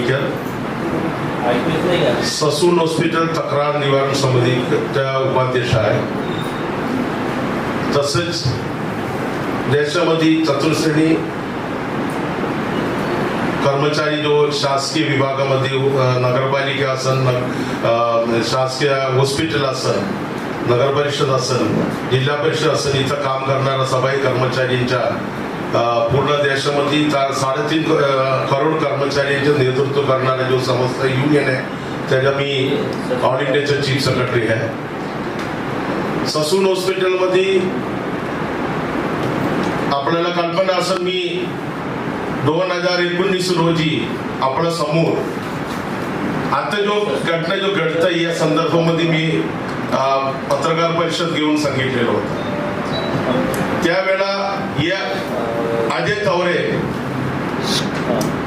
तालुक्यात Sassoon hospital तक्रार निवारण समितीच्या उपाध्यक्ष आहे. तसेच देशामध्ये चतुर्श्रेणी कर्मचारी जो शासकीय विभागामध्ये नगरपालिका असन शासकीय हॉस्पिटल असन नगर परिषद असन जिल्हा परिषद असन इथं काम करणाऱ्या सफाई कर्मचाऱ्यांच्या पूर्ण देशामध्ये चार साडेतीन करोड कर्मचाऱ्यांचे नेतृत्व करणारा जो संस्था युनियन आहे त्याच्या मी ऑल इंडियाचे चीफ सेक्रेटरी आहे. ससून हॉस्पिटलमध्ये आपल्याला कल्पना असं मी दोन हजार एकोणीस रोजी आपल्यासमोर आता जो घटना जो घडतं या संदर्भामध्ये मी पत्रकार परिषद घेऊन सांगितलेलं होतं. त्यावेळा या अजय तवरे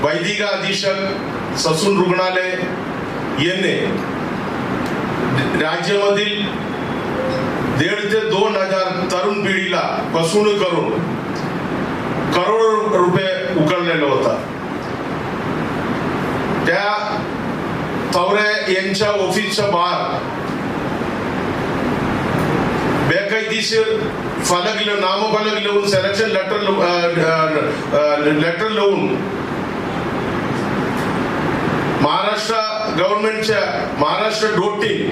वैदिका अधीक्षक ससून रुग्णालय यांनी राज्यामधील दीड ते दोन हजार तरुण पिढीला फसवणूक करून करोड रुपये उकळलेलं होता त्या तवरे यांच्या ऑफिसच्या बाहेर बेकायदेशीर फलक लिहून नामफलक लिहून सिलेक्शन लेटर लेटर लिहून महाराष्ट्र गव्हर्नमेंटच्या महाराष्ट्र डोटिंग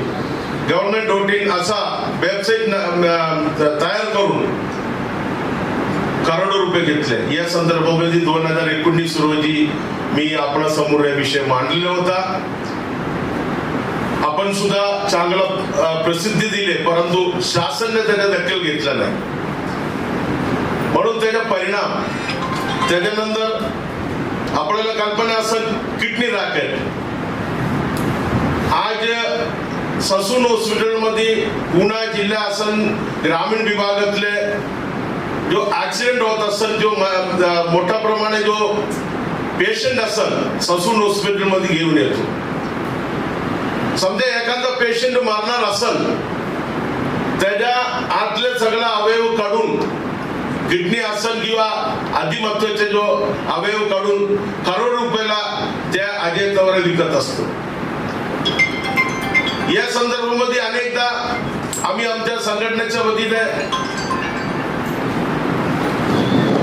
गव्हर्नमेंट डोटिंग असा वेबसाईट तयार करून करोडो रुपये घेतले या संदर्भामध्ये दोन हजार एकोणीस रोजी मी आपल्यासमोर या विषय मांडलेला होता आपण सुद्धा चांगला प्रसिद्धी दिली परंतु शासनने त्याचा दखल घेतला नाही. म्हणून त्याचा परिणाम त्याच्यानंतर आपल्याला कल्पना असं किडनी राखेल. आज ससून हॉस्पिटलमध्ये पुणा जिल्हा असन ग्रामीण विभागातले जो ऍक्सिडेंट होत असेल जो मोठ्या प्रमाणे जो पेशंट असेल ससून हॉस्पिटलमध्ये घेऊन येतो. समजा एखादा पेशंट मरणार असल त्याच्या आतले सगळा अवयव काढून किडनी असल किंवा आदिमत्वाचे जो अवयव काढून करोड रुपयाला त्या अजय विकत असतो. या संदर्भामध्ये अनेकदा आम्ही आमच्या संघटनेच्या वतीने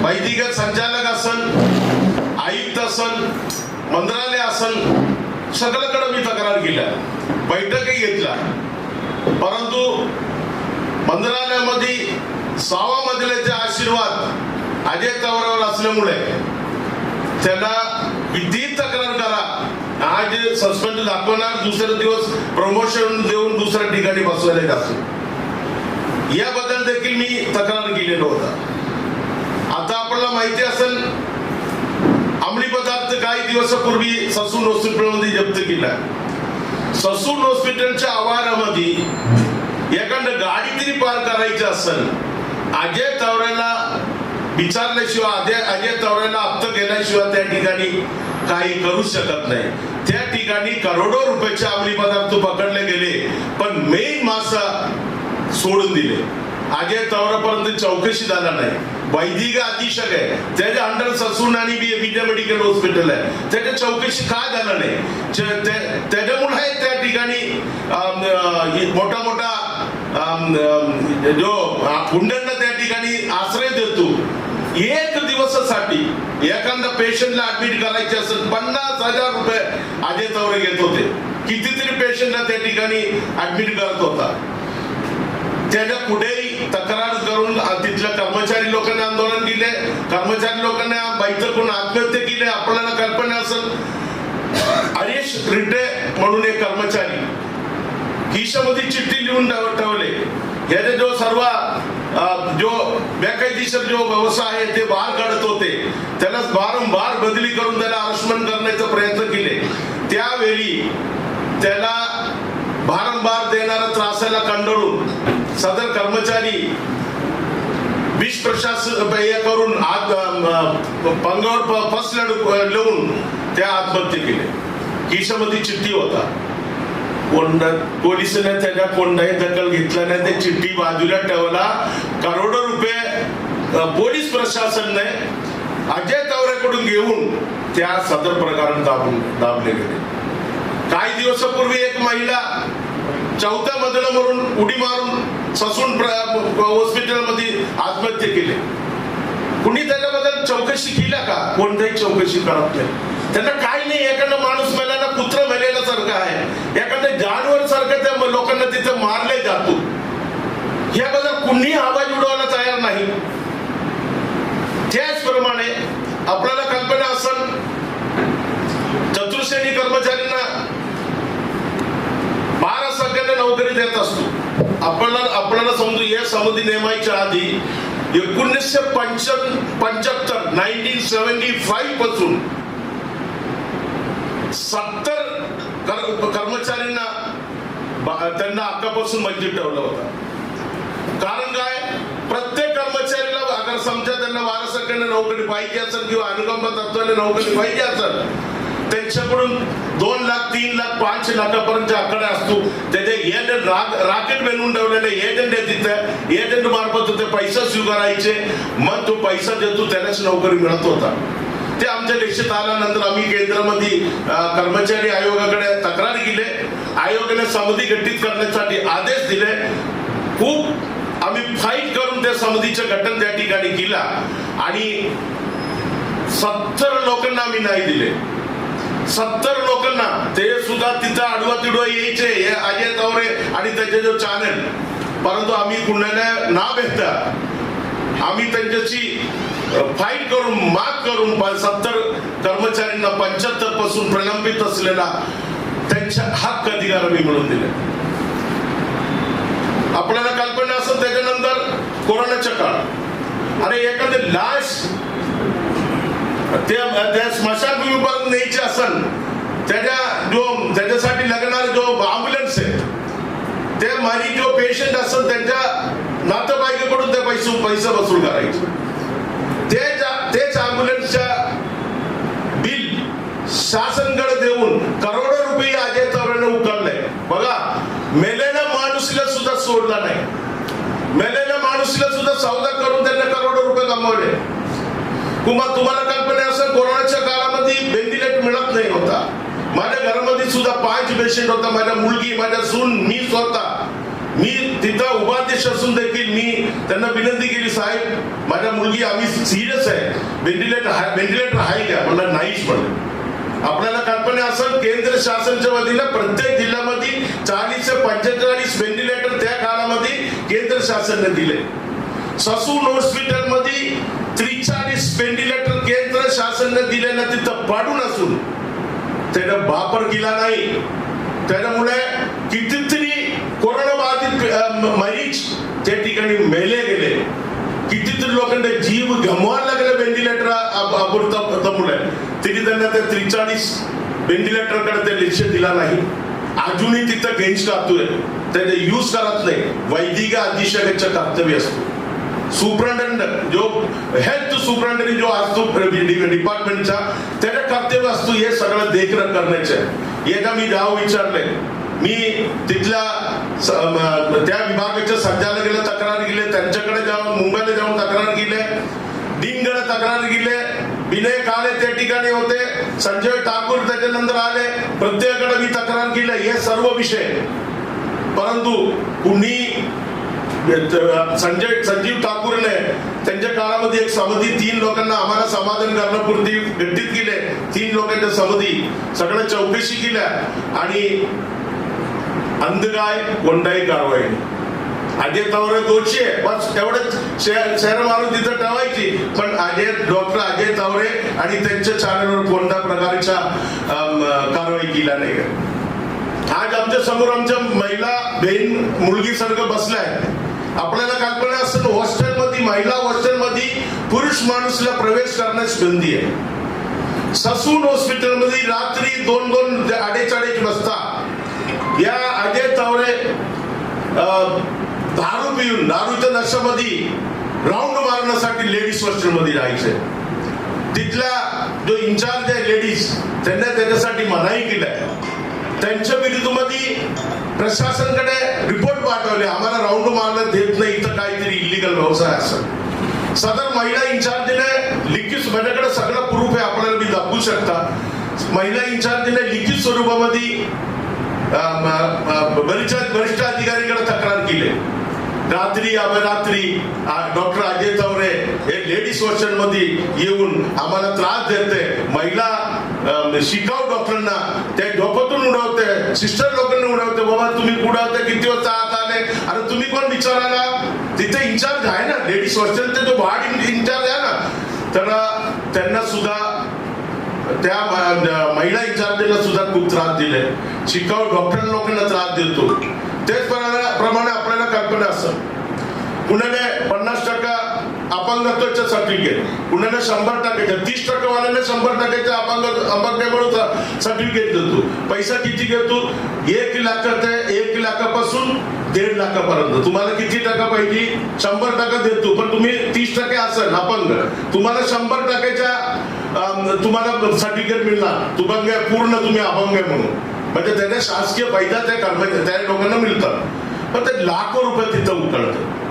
वैदिक संचालक असन आयुक्त असन मंत्रालय असन सगळ्याकडे मी तक्रार केल्या. बैठकही घेतल्या. परंतु मंत्रालयामध्ये सहावा मजल्याचे आशीर्वाद अजय तवरावर असल्यामुळे त्याला किती तक्रार करा. आज सस्पेंड दाखवणार दुसरे दिवस प्रमोशन देऊन दुसऱ्या ठिकाणी बसवले जातो याबद्दल देखील मी तक्रार केलेलो होता. आता आपल्याला माहिती असेल अंमली पदार्थ काही दिवसापूर्वी ससून हॉस्पिटलमध्ये जप्त केला ससून हॉस्पिटलच्या आवारामध्ये एखादं गाडी तरी पार करायची असेल अजय तवऱ्याला विचारल्याशिवाय अजय अजय तवऱ्याला हप्त केल्याशिवाय त्या ठिकाणी काही करू शकत नाही. त्या ठिकाणी करोडो रुपयाचे अंमली पदार्थ पकडले गेले पण मेन मासा सोडून दिले. अजय तवरापर्यंत चौकशी झाला नाही. वैदिक अधीक्षक आहे. त्याच्या अंडर ससून आणि विद्या मेडिकल हॉस्पिटल आहे. त्याच्या चौकशी का झालं नाही? त्याच्यामुळे त्या ठिकाणी मोठा मोठा जो हुंड्यांना त्या ठिकाणी आश्रय देतो. एक दिवसासाठी एखादा पेशंटला ऍडमिट करायचे असेल पन्नास हजार रुपये अजय चौरे घेत होते. कितीतरी पेशंटला त्या ठिकाणी ऍडमिट करत होता. त्याच्या पुढे तक्रार करून तिथल्या कर्मचारी लोकांनी आंदोलन केले कर्मचारी लोकांनी बैठक करून आत्महत्या केली आपल्याला कल्पना असेल. हरीश रिटे म्हणून एक कर्मचारी खिशामध्ये चिठ्ठी लिहून ठेवले. याने जो सर्व जो बेकायदेशीर जो व्यवसाय आहे ते बाहेर काढत होते. त्याला वारंवार बदली करून त्याला आरक्षण करण्याचा प्रयत्न केले. त्यावेळी त्याला वारंवार देणारा त्रासाला कंटाळून सदर कर्मचारी विष प्रशासन हे करून आत पंगावर प- फसलं लिहून त्या आत्महत्या केले खिशामध्ये चिठ्ठी होता. कोण पोलिसांनी त्याच्या कोणताही दखल घेतला नाही. ते चिठ्ठी बाजूला ठेवला. करोडो रुपये पोलीस प्रशासनने अजय तवरेकडून घेऊन त्या सदर प्रकरण दाबून दाबले गेले. काही दिवसापूर्वी एक महिला चौथ्या मधलं मरून उडी मारून ससून हॉस्पिटलमध्ये आत्महत्या केली. कुणी त्याच्याबद्दल चौकशी केल्या का? कोणत्याही चौकशी करत नाही. त्यांना काही नाही एखादा माणूस मेल्याला कुत्र मेलेला सारखं आहे. एखाद्या जानवर सारखं त्या लोकांना तिथे मारले जातो. याबद्दल कुणीही आवाज उडवायला तयार नाही. त्याचप्रमाणे आपल्याला कल्पना असेल चतुर्श्रेणी कर्मचाऱ्यांना बारा संख्येने नोकरी देत असतो. आपल्याला आपल्याला समजू या समिती नेमायच्या आधी एकोणीसशे पंच पंच्याहत्तर नाईन्टीन सेव्हन्टी फाईव्हपासून सत्तर कर- कर्मचाऱ्यांना त्यांना अक्कापासून वंचित ठेवलं होतं. कारण काय? प्रत्येक कर्मचारीला अगर समजा त्यांना बारा नोकरी पाहिजे असेल किंवा अनुकंप तत्वाने नोकरी पाहिजे असेल त्यांच्याकडून दोन लाख तीन लाख पाच लाखापर्यंत आकडा असतो. त्याचे एजंट राकेट बनवून ठेवलेले एजंट आहे तिथं. एजंट मार्फत ते पैसा स्वीकारायचे. मग तो पैसा देतो त्यालाच नोकरी मिळत होता. ते आमच्या लक्षात आल्यानंतर आम्ही केंद्रामध्ये कर्मचारी आयोगाकडे तक्रार केली. आयोगाने समिती गठीत करण्यासाठी आदेश दिले. खूप आम्ही फाईट करून त्या समितीचं गठन त्या ठिकाणी केला. आणि सत्तर लोकांना आम्ही नाही दिले. सत्तर लोकांना ते सुद्धा तिथं आडवा तिडवा यायचे हे अजय तावरे आणि त्याचे जो चॅनल परंतु आम्ही कुणाला ना भेटता आम्ही त्यांच्याशी फाईट करून मात करून सत्तर कर्मचाऱ्यांना पंच्याहत्तरपासून प्रलंबित असलेला त्यांच्या हक्क अधिकार आम्ही मिळवून दिले. आपल्याला कल्पना असेल त्याच्यानंतर कोरोनाच्या काळ अरे एखादी लाश त्या त्या विभाग न्यायची असेल त्याच्या जो त्याच्यासाठी लागणारा जो अँब्युलन्स आहे ते माझी जो पेशंट असेल त्यांच्या नातेवाईकाकडून ते पैसे पैसे वसूल करायचे. तेच तेच अँब्युलन्सच्या बिल शासनकडे देऊन करोडो रुपये अजय चव्हाण उकळले. बघा मेलेल्या माणूसला सुद्धा सोडला नाही. मेलेल्या माणूसला सुद्धा सौदा करून त्यांना करोडो रुपये कमवले. कुमार तुम्हाला कल्पना असेल कोरोनाच्या काळामध्ये व्हेंटिलेटर मिळत नाही होता. माझ्या घरामध्ये सुद्धा पाच पेशंट होता. माझ्या मुलगी माझ्या सून मी स्वतः. मी तिथं उपाध्यक्ष असून देखील मी त्यांना विनंती केली साहेब माझ्या मुलगी आम्ही सिरियस आहे. व्हेंटिलेटर व्हेंटिलेटर आहे का? मला नाहीच म्हणलं. आपल्याला कल्पना असेल केंद्र शासनच्या वतीनं प्रत्येक जिल्ह्यामध्ये चाळीस ते पंचेचाळीस व्हेंटिलेटर त्या काळामध्ये केंद्र शासनाने दिले. ससून हॉस्पिटलमध्ये त्रिचाळीस व्हेंटिलेटर केंद्र शासनाने दिलेलं तिथं पाडून असून त्यानं वापर केला नाही. त्याच्यामुळे कितीतरी कोरोना बाधित मरीज त्या ठिकाणी मेले गेले. कितीतरी लोकांना जीव गमवायला लागले व्हेंटिलेटर अपुरतामुळे तिने त्यांना त्या त्रिचाळीस व्हेंटिलेटरकडे ते लक्ष दिला नाही. अजूनही तिथं गेंज टाकतोय त्याचा यूज करत नाही. वैदिक अधीक्षकाचं कर्तव्य असतो. सुप्रिंटेंडंट जो हेल्थ सुप्रिंटेंडंट जो असतो डिपार्टमेंटचा त्याचं कर्तव्य असतो हे सगळं देखरेख करण्याचे. एकदा मी जाव विचारले मी तिथल्या स- म- त्या विभागाच्या संचालकाला तक्रार केली त्यांच्याकडे जाऊन मुंबईला जाऊन तक्रार केली. डीनकडे तक्रार केली. विनय काळे त्या ठिकाणी होते. संजय ठाकूर त्याच्यानंतर आले. प्रत्येकाकडे मी तक्रार केली. हे सर्व विषय. परंतु कुणी संजय संजीव ठाकूरने त्यांच्या काळामध्ये एक समिती तीन लोकांना आम्हाला समाधान करण्यापुरती गड्डीत केले. तीन लोकांच्या समिती सगळं चौकशी केल्या आणि अंधगाय कोणताही कारवाई. अजय तावरे दोषी आहे. बस एवढंच शहर मारून तिथं ठेवायची. पण अजय डॉक्टर अजय तावरे आणि त्यांच्या चॅनलवर कोणत्या प्रकारच्या कारवाई केल्या नाही. आज आमच्यासमोर आमच्या महिला बहीण मुलगी सारखं बसल्या आपल्याला कल्पना असेल हॉस्टेल मध्ये महिला हॉस्टेल मध्ये पुरुष माणूसला प्रवेश करण्यास बंदी आहे. ससून हॉस्पिटलमध्ये रात्री दोन दोन अडीच अडीच वाजता या अजय तावरे दारू पिऊन दारूच्या नशामध्ये राऊंड मारण्यासाठी लेडीज हॉस्टेल मध्ये राहायचे. तिथला जो इन्चार्ज आहे लेडीज त्यांना त्याच्यासाठी मनाई केलाय त्यांच्या विरुद्धमध्ये प्रशासनकडे रिपोर्ट पाठवले. आम्हाला राऊंड मारण्यात देत नाही. इथं काहीतरी इलिगल व्यवसाय असेल. सदर महिला इन्चार्जने लिखित माझ्याकडे सगळं प्रूफ आहे. आपल्याला मी दाखवू शकता. महिला इन्चार्जने लिखित स्वरूपामध्ये वरिष्ठ वरिष्ठ अधिकारीकडे तक्रार केली. रात्री अपरात्री डॉक्टर अजय चौरे हे लेडीज वर्षनमध्ये येऊन आम्हाला त्रास देते महिला शिकाऊ डॉक्टरांना ते डोक्यातून सिस्टर लोकांना उडवते बाबा तुम्ही कुठं होते किती वाजता आत आले? अरे तुम्ही कोण विचारायला तिथे इन्चार्ज आहे ना लेडीज वर्षन ते जो वार्ड इन्चार्ज आहे ना. तर त्यांना सुद्धा त्या महिला इन्चार्जला सुद्धा खूप त्रास दिले शिकाऊ डॉक्टर लोकांना त्रास देतो. तेच प्रमाणे आपल्याला कल्पना असतं पुण्याने अपंगत्वाचं सर्टिफिकेट पुण्याने शंभर टक्क्याचं तीस टक्केवाल्याने शंभर टक्क्याचं अपंग म्हणून सर्टिफिकेट देतो पैसा किती घेतो एक लाख ते एक लाखापासून दीड लाखापर्यंत. तुम्हाला किती टक्का पाहिजे? शंभर टक्का देतो पण तुम्ही तीस टक्के असेल अपंग. तुम्हाला शंभर टक्क्याच्या तुम्हाला सर्टिफिकेट मिळणार. तुम्हाला पूर्ण तुम्ही अपंग आहे म्हणून. म्हणजे त्याने शासकीय फायदा त्या कर्मचारी त्या लोकांना मिळतात. पण ते लाखो रुपये तिथं उकळतं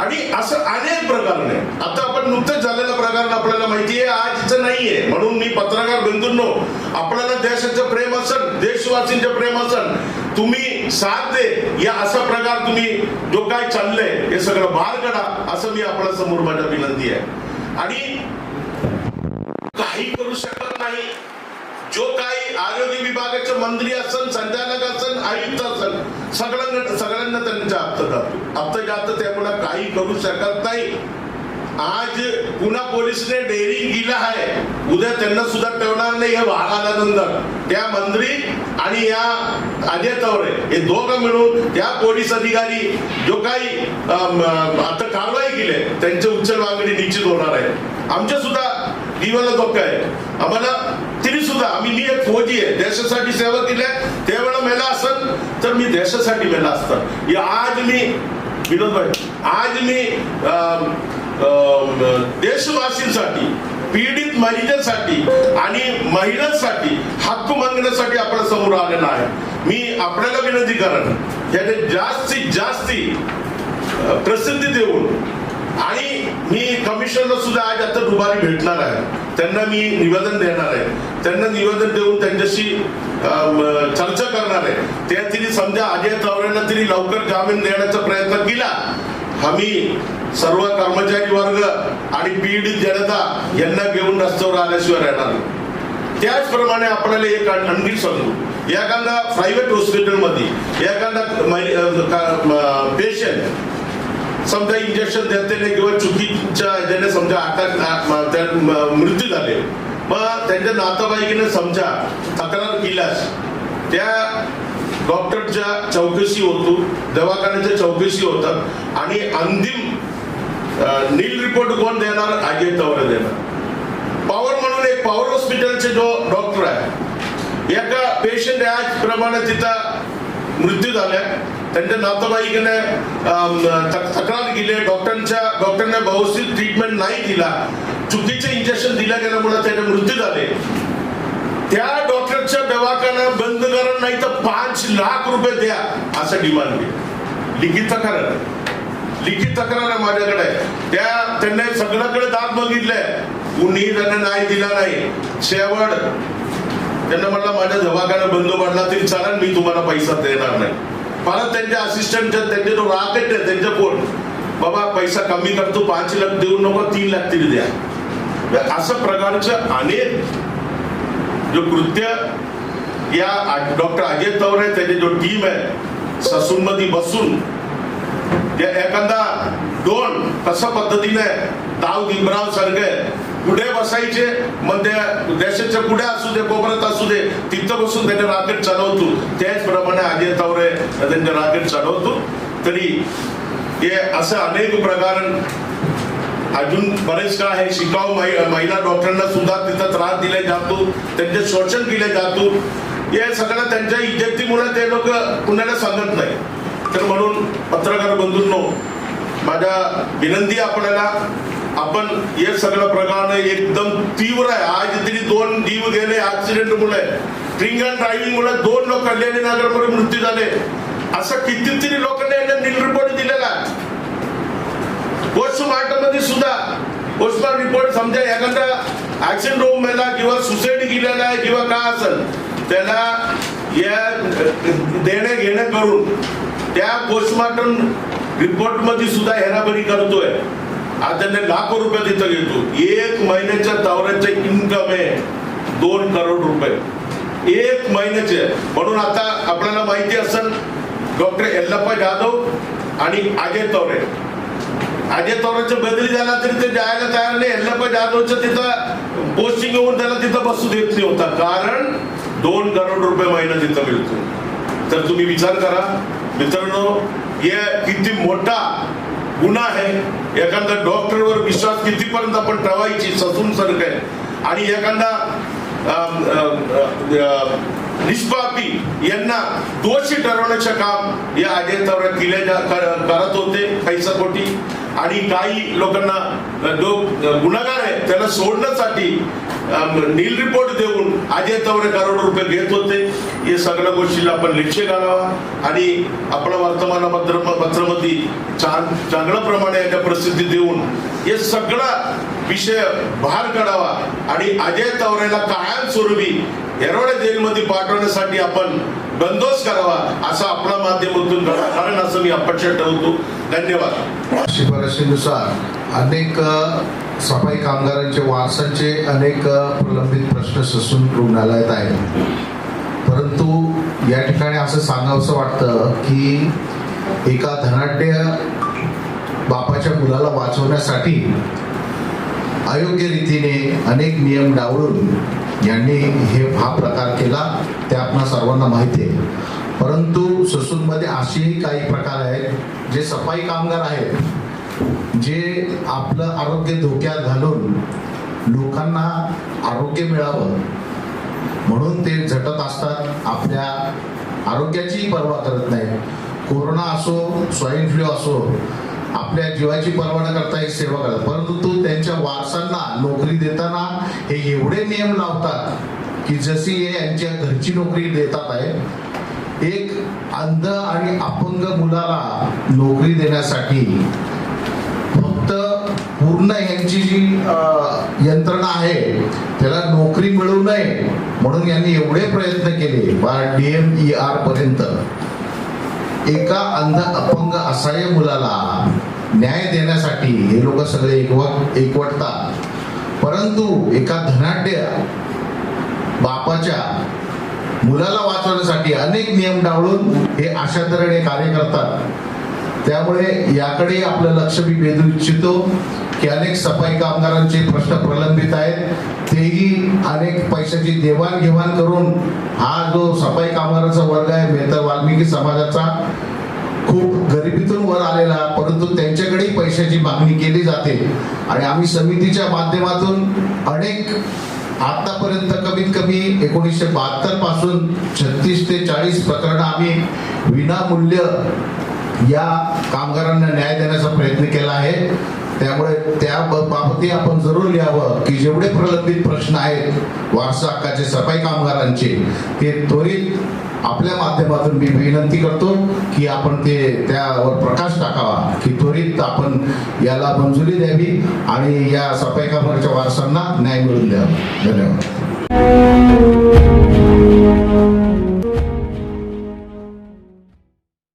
आणि असं अनेक प्रकरण आहे आता आपण नुकतंच झालेलं प्रकरण आपल्याला माहिती आहे आजचं नाहीये. म्हणून मी पत्रकार बंधूंनो आपल्याला देशाचं प्रेम असेल देशवासींचं प्रेम असेल तुम्ही साथ दे. या असा प्रकार तुम्ही जो काय चाललंय हे सगळं बाहेर काढा असं मी आपल्यासमोर माझ्या विनंती आहे. आणि काही करू शकत नाही. जो काही आरोग्य विभागाचे मंत्री असन संचालक असन आयुक्त असन सगळ्यांना सगळ्यांना त्यांच्या हप्ता जातो हप्ता जातो त्यामुळे काही करू शकत नाही. आज पुन्हा पोलिसने डेअरिंग केलं आहे. उद्या त्यांना सुद्धा ठेवणार नाही हे वाघ आल्यानंतर त्या मंत्री आणि या अजय तवरे हे दोघं मिळून त्या पोलीस अधिकारी जो काही आता कारवाई केली त्यांची उच्च मागणी निश्चित होणार आहे. आमच्या सुद्धा जीवाला धोका आहे. आम्हाला तिने सुद्धा आम्ही मी एक फौजी आहे. देशासाठी सेवा केल्या त्यावेळेला मेला असत तर मी देशासाठी मेला असतं. आज मी विनोद भाई आज मी देशवासींसाठी पीडित महिलांसाठी आणि महिलांसाठी हक्क मागण्यासाठी आपल्यासमोर आलेला आहे. मी आपल्याला विनंती करेन याने जास्तीत जास्ती प्रसिद्धी देऊन आणि मी कमिशनला सुद्धा आज आता दुपारी भेटणार आहे. त्यांना मी निवेदन देणार आहे. त्यांना निवेदन देऊन त्यांच्याशी चर्चा करणार आहे. त्या तिने समजा अजय चौऱ्यांना तिने लवकर जामीन देण्याचा प्रयत्न केला. आम्ही सर्व कर्मचारी वर्ग आणि पीडित जनता यांना घेऊन रस्त्यावर आल्याशिवाय राहणार त्याचप्रमाणे आपल्याला एक आणखी सांगू. एखादा प्रायव्हेट हॉस्पिटलमध्ये एखादा पेशंट समजा इंजेक्शन देते किंवा चुकीच्या ह्याच्याने समजा आता त्या मृत्यू झाले. मग त्यांच्या नातेवाईकीने समजा तक्रार केल्यास त्या डॉक्टरच्या चौकशी होतो दवाखान्याच्या चौकशी होतात आणि अंतिम नील रिपोर्ट कोण देणार? अजय तवरे देणार. पॉवर म्हणून एक पॉवर हॉस्पिटलचे जो डॉक्टर आहे एका पेशंट आज प्रमाणे तिथं मृत्यू झालाय. त्यांच्या नातेवाईकाने तक्रार केली डॉक्टरांच्या डॉक्टरने व्यवस्थित ट्रीटमेंट नाही दिला. चुकीचे इंजेक्शन दिल्या गेल्यामुळे त्याने मृत्यू झाले. त्या डॉक्टरच्या दवाखाना बंद करा नाही तर पाच लाख रुपये द्या असं डिमांड केली लिखित तक्रार. लिखित तक्रार आहे माझ्याकडे. त्या त्यांनी सगळ्याकडे दात बघितलंय. कुणीही त्यांना नाही दिला नाही. शेवट त्यांना म्हटलं माझ्या दवाखाना बंद पडला तरी चालेल मी तुम्हाला पैसा देणार नाही. परत त्यांच्या असिस्टंटच्या त्यांचे जो राकेट आहे त्यांच्या कोण बाबा पैसा कमी करतो पाच लाख देऊ नको तीन लाख तरी द्या. असं प्रकारचं अनेक जो कृत्य या डॉक्टर अजय तवरे त्याची जो टीम आहे ससून मध्ये बसून एखादा दोन कशा पद्धतीने ताव भीमराव सारखे कुठे बसायचे? मग त्या देशाच्या कुठे असू दे कोपऱ्यात असू दे तिथं बसून त्यांनी राकेट चालवतो त्याचप्रमाणे अजय तावरे त्यांनी राकेट चालवतो तरी हे असं अनेक प्रकार अजून बरेच काय आहे शिकाऊ महिला डॉक्टरांना सुद्धा तिथं त्रास दिला जातो त्यांचे शोषण केले जातो. हे सगळं त्यांच्या इज्जतीमुळे ते लोक कुणाला सांगत नाही. तर म्हणून पत्रकार बंधूंनो माझ्या विनंती आपल्याला आपण हे सगळं प्रकार एकदम तीव्र आहे. आज तरी दोन जीव गेले ऍक्सिडेंट मुळे. ड्रिंक अँड ड्रायव्हिंग मुळे दोन लोक कल्याणी नगरमध्ये मृत्यू झाले. असं कितीतरी लोकांनी यांना नील रिपोर्ट दिलेला. आहे मध्ये सुद्धा पोस्टमार्ट रिपोर्ट समजा एखादा ऍक्सिडेंट होऊन मेला किंवा सुसाईड केलेला आहे किंवा काय असेल त्याला या देणे घेणं करून त्या पोस्टमार्टम रिपोर्टमध्ये सुद्धा हेराबरी करतोय. आज त्यांनी लाखो रुपये तिथं घेतो. एक महिन्याच्या दौऱ्याचे इन्कम आहे दोन करोड रुपये. एक महिन्याचे. म्हणून आता आपल्याला माहिती असेल डॉक्टर यल्लप्पा जाधव आणि अजय तवरे. अजय तवरेचं बदली झाला तरी ते जायला तयार नाही. यल्लप्पा जाधवचं तिथं पोस्टिंग होऊन त्याला तिथं बसू देत नाही होता. कारण दोन करोड रुपये महिना तिथं मिळतो. तर तुम्ही विचार करा. मित्रांनो हे किती मोठा गुन्हा आहे. एखादा डॉक्टरवर विश्वास कितीपर्यंत आपण ठेवायची ससून सरक आहे. आणि एखादा निष्पापी यांना दोषी ठरवण्याचे काम या अजय केले जा- करत होते पैसा आणि काही लोकांना जो गुन्हेगार आहे त्याला सोडण्यासाठी नील रिपोर्ट देऊन अजय तवरे करोड रुपये घेत होते. हे सगळ्या गोष्टीला आपण लक्ष घालावा. आणि आपलं वर्तमानपत्र पत्रामध्ये चांग चांगल्या प्रमाणे याच्या प्रसिद्धी देऊन हे सगळा विषय बाहेर काढावा. आणि अजय तवरेला कायमस्वरूपी येरवडे जेलमध्ये पाठवण्यासाठी आपण बंदोबस्त करावा असा आपल्या माध्यमातून घडा कारण असं मी अपेक्षा ठेवतो. धन्यवाद. शिफारशीनुसार अनेक सफाई कामगारांचे वारसांचे अनेक प्रलंबित प्रश्न ससून रुग्णालयात आहेत. परंतु या ठिकाणी असं सांगावंसं वाटतं की एका धनाढ्य बापाच्या मुलाला वाचवण्यासाठी अयोग्य रीतीने अनेक नियम डावळून यांनी हे हा प्रकार केला ते आपणा सर्वांना माहिती आहे. परंतु ससूनमध्ये असेही काही प्रकार आहेत जे सफाई कामगार आहेत जे आपलं आरोग्य धोक्यात घालून लोकांना आरोग्य मिळावं म्हणून ते झटत असतात आपल्या आरोग्याचीही पर्वा करत नाही कोरोना असो स्वाईन फ्लू असो आपल्या जीवाची पर्वा न करता एक सेवा करतात. परंतु त्यांच्या वारसांना नोकरी देताना हे एवढे नियम लावतात की जशी हे यांच्या घरची नोकरी देतात आहे एक अंध आणि अपंग मुलाला नोकरी देण्यासाठी पूर्ण यांची जी यंत्रणा आहे त्याला नोकरी मिळू नये म्हणून यांनी एवढे प्रयत्न केले बा डीएम ई आर पर्यंत. एका अंध अपंग असहाय्य मुलाला न्याय देण्यासाठी हे लोक सगळे एकवट एकवटतात. परंतु एका धनाढ्य बापाच्या मुलाला वाचवण्यासाठी अनेक नियम डावळून हे अशा तऱ्हेने कार्य करतात. त्यामुळे याकडे आपलं लक्ष मी वेधू इच्छितो की अनेक सफाई कामगारांचे प्रश्न प्रलंबित आहेत. तेही अनेक पैशाची देवाणघेवाण करून हा जो सफाई कामगारांचा वर्ग आहे मेहतर वाल्मिकी समाजाचा खूप गरिबीतून वर आलेला परंतु त्यांच्याकडेही पैशाची मागणी केली जाते. आणि आम्ही समितीच्या माध्यमातून अनेक आतापर्यंत कमीत कमी एकोणीसशे बहात्तरपासून छत्तीस ते चाळीस प्रकरणं आम्ही विनामूल्य या कामगारांना न्याय देण्याचा प्रयत्न केला आहे. त्यामुळे त्या बाबतही आपण जरूर लिहावं की जेवढे प्रलंबित प्रश्न आहेत वारसा हक्काचे सफाई कामगारांचे ते त्वरित आपल्या माध्यमातून मी विनंती करतो की आपण ते त्यावर प्रकाश टाकावा की त्वरित आपण याला मंजुरी द्यावी आणि या सफाई कामगाराच्या वारसांना न्याय मिळवून द्यावा. धन्यवाद.